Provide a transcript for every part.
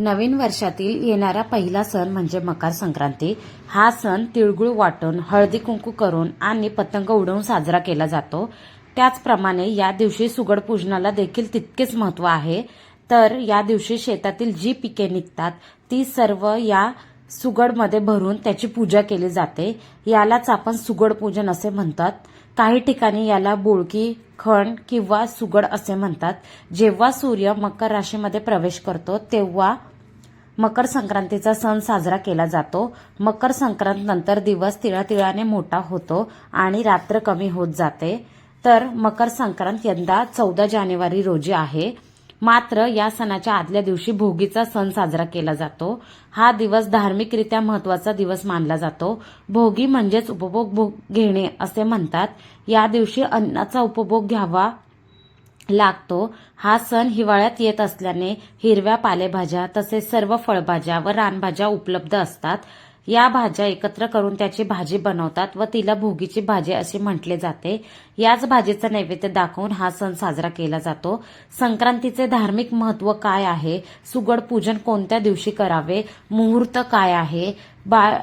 नवीन वर्षातील येणारा पहिला सण म्हणजे मकर संक्रांती. हा सण तिळगुळ वाटून हळदी कुंकू करून आणि पतंग उडवून साजरा केला जातो. त्याचप्रमाणे या दिवशी सुगड पूजनाला देखील तितकेच महत्त्व आहे. तर या दिवशी शेतातील जी पिके निघतात ती सर्व या सुगडमध्ये भरून त्याची पूजा केली जाते. यालाच आपण सुगड पूजन असे म्हणतात. काही ठिकाणी याला बोळकी खण किंवा सुगड असे म्हणतात. जेव्हा सूर्य मकर राशीमध्ये प्रवेश करतो तेव्हा मकर संक्रांतीचा सण साजरा केला जातो. मकर संक्रांत नंतर दिवस तिळातिळाने मोठा होतो आणि रात्र कमी होत जाते. तर मकर संक्रांत यंदा चौदा जानेवारी रोजी आहे. मात्र या सणाच्या आदल्या दिवशी भोगीचा सण साजरा केला जातो. हा दिवस धार्मिकरित्या महत्त्वाचा दिवस मानला जातो. भोगी म्हणजेच उपभोग भोग घेणे असे म्हणतात. या दिवशी अन्नाचा उपभोग घ्यावा लागतो. हा सण हिवाळ्यात येत असल्याने हिरव्या पालेभाज्या तसेच सर्व फळभाज्या व रानभाज्या उपलब्ध असतात. या भाज्या एकत्र करून त्याची भाजी बनवतात व तिला भोगीची भाजी असे म्हटले जाते. याच भाजीचं नैवेद्य दाखवून हा सण साजरा केला जातो. संक्रांतीचे धार्मिक महत्त्व काय आहे? सुगड पूजन कोणत्या दिवशी करावे? मुहूर्त काय आहे? बा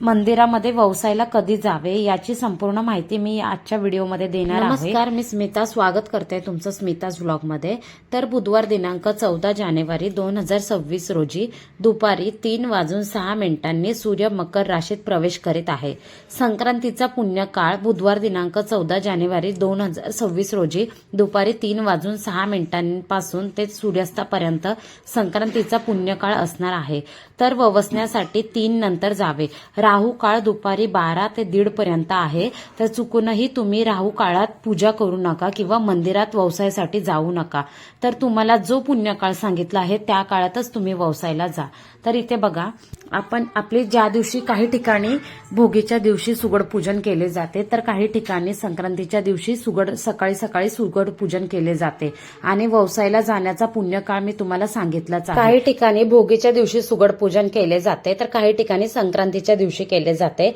मंदिरामध्ये व्यवसायाला कधी जावे याची संपूर्ण माहिती मी आजच्या व्हिडिओमध्ये देणार आहे. नमस्कार मी स्मिता. स्वागत करते तुमचं स्मिताज व्लॉगमध्ये. तर बुधवार दिनांक चौदा जानेवारी दोन हजार सव्वीस रोजी दुपारी तीन वाजून सहा मिनिटांनी सूर्य मकर राशीत प्रवेश करीत आहे. संक्रांतीचा पुण्यकाळ बुधवार दिनांक चौदा जानेवारी दोन हजार सव्वीस रोजी दुपारी तीन वाजून सहा मिनिटांपासून ते सूर्यास्तापर्यंत संक्रांतीचा पुण्यकाळ असणार आहे. तर ववसण्यासाठी तीन नंतर जावे. राहू काळ दुपारी बारा ते दीड पर्यंत आहे. तर चुकूनही तुम्ही राहू काळात पूजा करू नका किंवा मंदिरात व्यवसायासाठी जाऊ नका. तर तुम्हाला जो पुण्यकाळ सांगितला आहे त्या काळातच तुम्ही व्यवसायाला जा. तर इथे बघा आपण आपली ज्या दिवशी काही ठिकाणी भोगीच्या दिवशी सुगड पूजन केले जाते तर काही ठिकाणी संक्रांतीच्या दिवशी सुगड सकाळी सकाळी सुगड पूजन केले जाते. आणि व्यवसायाला जाण्याचा पुण्यकाळ मी तुम्हाला सांगितलाच आहे. काही ठिकाणी भोगीच्या दिवशी सुगड पूजन केले जाते तर काही ठिकाणी संक्रांतीच्या दिवशी केले जाते.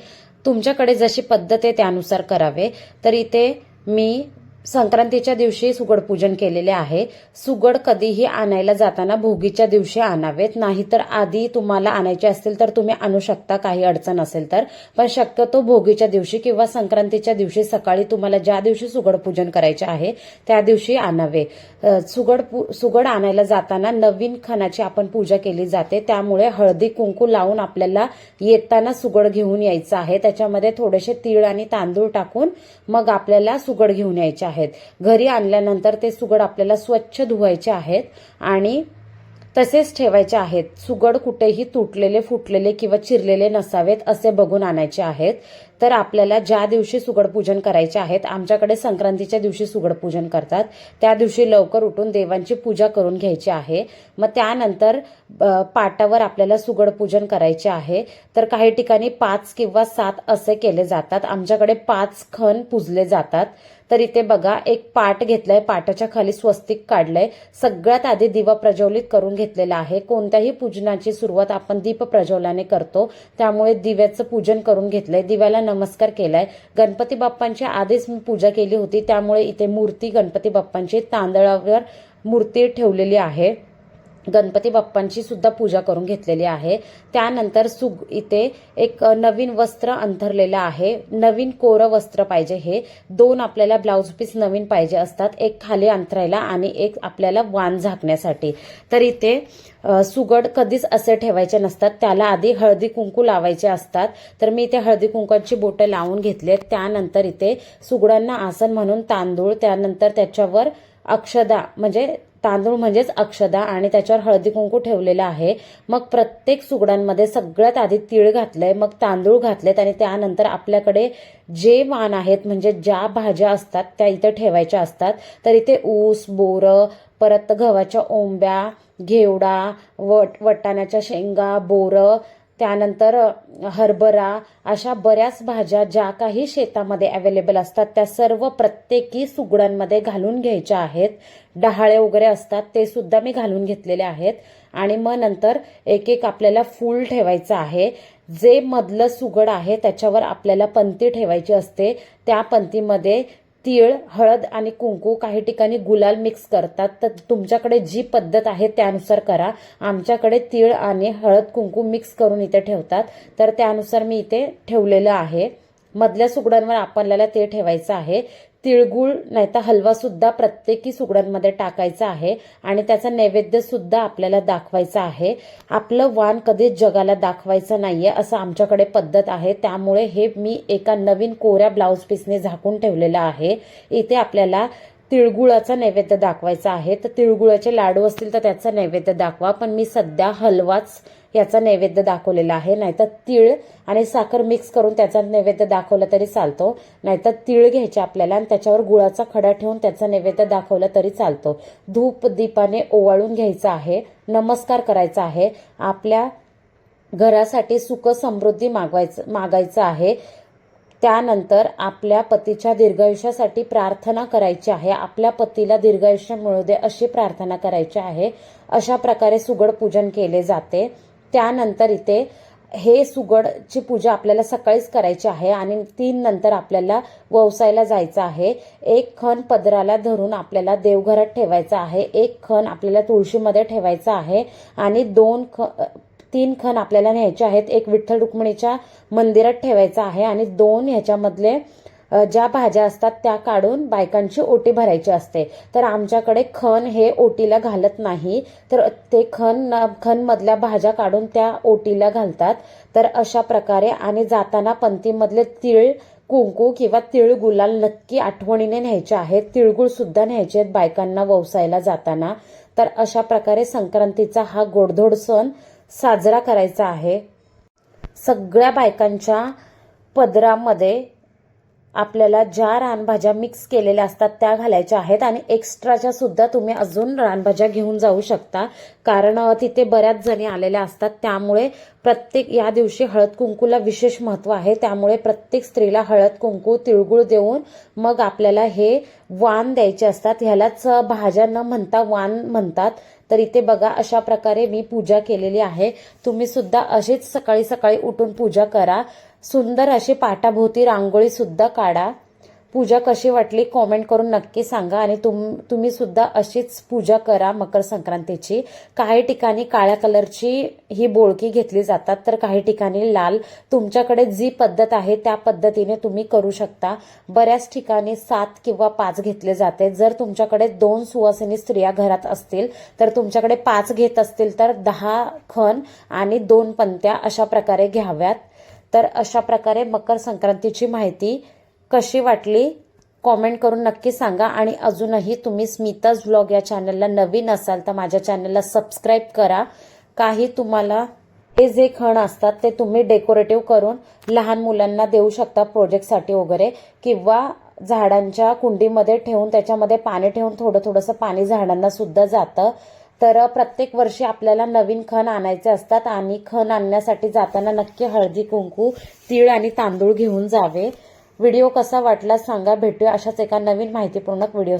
तुमच्याकडे जशी पद्धत आहे त्यानुसार करावे. तर इथे मी संक्रांतीच्या दिवशी सुगड पूजन केलेले आहे. सुगड कधीही आणायला जाताना भोगीच्या दिवशी आणावेत. नाहीतर आधी तुम्हाला आणायचे असतील तर तुम्ही आणू शकता काही अडचण असेल तर. पण शक्यतो भोगीच्या दिवशी किंवा संक्रांतीच्या दिवशी सकाळी तुम्हाला ज्या दिवशी सुगड पूजन करायचे आहे त्या दिवशी आणावे. सुगड पू- सुगड आणायला जाताना नवीन खणाची आपण पूजा केली जाते. त्यामुळे हळदी कुंकू लावून आपल्याला येताना सुगड घेऊन यायचं आहे. त्याच्यामध्ये थोडेसे तीळ आणि तांदूळ टाकून मग आपल्याला सुगड घेऊन यायचे आहे. आहेत. घरी आणल्यानंतर ते सुगड आपल्याला स्वच्छ धुवायचे आहेत आणि तसेच ठेवायचे आहेत. सुगड कुठेही तुटलेले फुटलेले किंवा चिरलेले नसावेत असे बघून आणायचे आहेत. तर आपल्याला ज्या दिवशी सुगड पूजन करायचे आहेत आमच्याकडे संक्रांतीच्या दिवशी सुगड पूजन करतात. त्या दिवशी लवकर उठून देवांची पूजा करून घ्यायची आहे. मग त्यानंतर पाटावर आपल्याला सुगड पूजन करायचे आहे. तर काही ठिकाणी पाच किंवा सात असे केले जातात. आमच्याकडे पाच खण पुजले जातात. तर इथे बघा एक पाट घेतलाय पाटाच्या खाली स्वस्तिक काढलंय. सगळ्यात आधी दिवा प्रज्वलित करून घेतलेला आहे. कोणत्याही पूजनाची सुरुवात आपण दीप प्रज्वलाने करतो. त्यामुळे दिव्याचं पूजन करून घेतलंय. दिव्याला नमस्कार केलाय. गणपती बाप्पांची आधीच मी पूजा केली होती. त्यामुळे इथे मूर्ती गणपती बाप्पांची तांदळावर मूर्ती ठेवलेली आहे. गणपती बाप्पांची सुद्धा पूजा करून घेतलेली आहे. त्यानंतर सुग इथे एक नवीन वस्त्र अंथरलेलं आहे. नवीन कोरं वस्त्र पाहिजे हे. दोन आपल्याला ब्लाऊज पीस नवीन पाहिजे असतात. एक खाली अंथरायला आणि एक आपल्याला वान झाकण्यासाठी. तर इथे सुगड कधीच असे ठेवायचे नसतात. त्याला आधी हळदी कुंकू लावायचे असतात. तर मी इथे हळदी कुंकाची बोटं लावून घेतली त्यानंतर इथे सुगडांना आसन म्हणून तांदूळ त्यानंतर त्याच्यावर अक्षदा म्हणजे तांदूळ म्हणजेच अक्षदा आणि त्याच्यावर हळदी कुंकू ठेवलेलं आहे. मग प्रत्येक सुगडांमध्ये सगळ्यात आधी तीळ घातलंय मग तांदूळ घातलेत आणि त्यानंतर आपल्याकडे जे वाण आहेत म्हणजे ज्या भाज्या असतात त्या इथे ठेवायच्या असतात. तर इथे ऊस बोरं परत गव्हाच्या ओंब्या घेवडा वट वटाण्याच्या शेंगा बोरं त्यानंतर हरभरा अशा बऱ्याच भाज्या ज्या काही शेतामध्ये अवेलेबल असतात त्या सर्व प्रत्येकी सुगडांमध्ये घालून घ्यायच्या आहेत. डहाळे वगैरे असतात ते सुद्धा मी घालून घेतलेले आहेत. आणि मग नंतर एक एक आपल्याला फूल ठेवायचं आहे. जे मधलं सुगड आहे त्याच्यावर आपल्याला पंती ठेवायची असते. त्या पंतीमध्ये तीळ हळद आणि कुंकू काही ठिकाणी गुलाल मिक्स करतात. तर तुमच्याकडे जी पद्धत आहे त्यानुसार करा. आमच्याकडे तीळ आणि हळद कुंकू मिक्स करून इथे ठेवतात. तर त्यानुसार मी इथे ठेवलेलं आहे. मधल्या सुगड्यांवर आपल्याला ते ठेवायचं आहे. तिळगुळ नाही तर हलवा सुद्धा प्रत्येकी सुगड्यांमध्ये टाकायचा आहे आणि त्याचा नैवेद्य सुद्धा आपल्याला दाखवायचा आहे. आपलं वाण कधीच जगाला दाखवायचं नाहीये असं आमच्याकडे पद्धत आहे. त्यामुळे हे मी एका नवीन कोऱ्या ब्लाऊज पीसने झाकून ठेवलेलं आहे. इथे आपल्याला तिळगुळाचा नैवेद्य दाखवायचा आहे. तर तिळगुळाचे लाडू असतील तर त्याचा नैवेद्य दाखवा. पण मी सध्या हलवाच याचा नैवेद्य दाखवलेला आहे. नाहीतर तीळ आणि साखर मिक्स करून त्याचा नैवेद्य दाखवला तरी चालतो. नाहीतर तीळ घ्यायचे आपल्याला आणि त्याच्यावर गुळाचा खडा ठेवून त्याचा नैवेद्य दाखवला तरी चालतो. धूप दीपाने ओवाळून घ्यायचा आहे. नमस्कार करायचा आहे. आपल्या घरासाठी सुख समृद्धी मागवायचं मागायचं आहे. त्यानंतर आपल्या पतीच्या दीर्घायुष्यासाठी प्रार्थना करायची आहे. आपल्या पतीला दीर्घायुष्य मिळू दे अशी प्रार्थना करायची आहे. अशा प्रकारे सुगड पूजन केले जाते. त्यानंतर इथे हे सुगडची पूजा आपल्याला सकाळीच करायची आहे आणि तीन नंतर आपल्याला व्यवसायाला जायचं आहे. एक खण पदराला धरून आपल्याला देवघरात ठेवायचं आहे. एक खण आपल्याला तुळशीमध्ये ठेवायचं आहे आणि दोन ख तीन खण आपल्याला न्यायचे आहेत. एक विठ्ठल रुक्मिणीच्या मंदिरात ठेवायचं आहे आणि दोन ह्याच्यामधले ज्या भाज्या असतात त्या काढून बायकांची ओटी भरायची असते. तर आमच्याकडे खण हे ओटीला घालत नाही. तर ते खण खण मधल्या भाज्या काढून त्या ओटीला घालतात. तर अशा प्रकारे आणि जाताना पंथीमधले तिळ कुंकू किंवा तिळ गुलाल नक्की आठवणीने न्यायचे आहेत. तिळगुळ सुद्धा न्यायचे आहेत बायकांना व्यवसायाला जाताना. तर अशा प्रकारे संक्रांतीचा हा गोडधोड सण साजरा करायचा आहे. सगळ्या बायकांच्या पदरामध्ये आपल्याला ज्या रानभाज्या मिक्स केलेल्या असतात त्या घालायच्या आहेत आणि एक्स्ट्राच्या सुद्धा तुम्ही अजून रानभाज्या घेऊन जाऊ शकता. कारण तिथे बऱ्याच जणी आलेल्या असतात. त्यामुळे प्रत्येक या दिवशी हळद कुंकूला विशेष महत्त्व आहे. त्यामुळे प्रत्येक स्त्रीला हळद कुंकू तिळगुळ देऊन मग आपल्याला हे वाण द्यायचे असतात. ह्यालाच भाज्या न म्हणता वाण म्हणतात. तर इथे बघा अशा प्रकारे मी पूजा केलेली आहे. तुम्ही सुद्धा अशीच सकाळी सकाळी उठून पूजा करा. सुंदर अशी पाटाभोवती रांगोळी सुद्धा काढा. पूजा कशी वाटली कॉमेंट करून नक्की सांगा आणि तुम तुम्ही सुद्धा अशीच पूजा करा मकर संक्रांतीची. काही ठिकाणी काळ्या कलरची ही बोळकी घेतली जातात तर काही ठिकाणी लाल. तुमच्याकडे जी पद्धत आहे त्या पद्धतीने तुम्ही करू शकता. बऱ्याच ठिकाणी सात किंवा पाच घेतले जाते. जर तुमच्याकडे दोन सुवासिनी स्त्रिया घरात असतील तर तुमच्याकडे पाच घेत असतील तर दहा खण आणि दोन पंत्या अशा प्रकारे घ्याव्यात. तर अशा प्रकारे मकर संक्रांतीची माहिती कशी वाटली कॉमेंट करून नक्की सांगा आणि अजूनही तुम्ही स्मिताज ब्लॉग या चॅनलला नवीन असाल तर माझ्या चॅनलला सबस्क्राईब करा. काही तुम्हाला हे जे खण असतात ते तुम्ही डेकोरेटिव्ह करून लहान मुलांना देऊ शकता प्रोजेक्टसाठी वगैरे किंवा झाडांच्या कुंडीमध्ये ठेवून त्याच्यामध्ये पाणी ठेवून थोडं थोडंसं पाणी झाडांना सुद्धा जातं. तर प्रत्येक वर्षी आपल्याला नवीन खण आणायचे असतात आणि खण आणण्यासाठी जाताना नक्की हळदी कुंकू तीळ आणि तांदूळ घेऊन जावे. व्हिडिओ कसा वाटला सांगा. भेटूया अशाच एका नवीन माहितीपूर्ण व्हिडिओ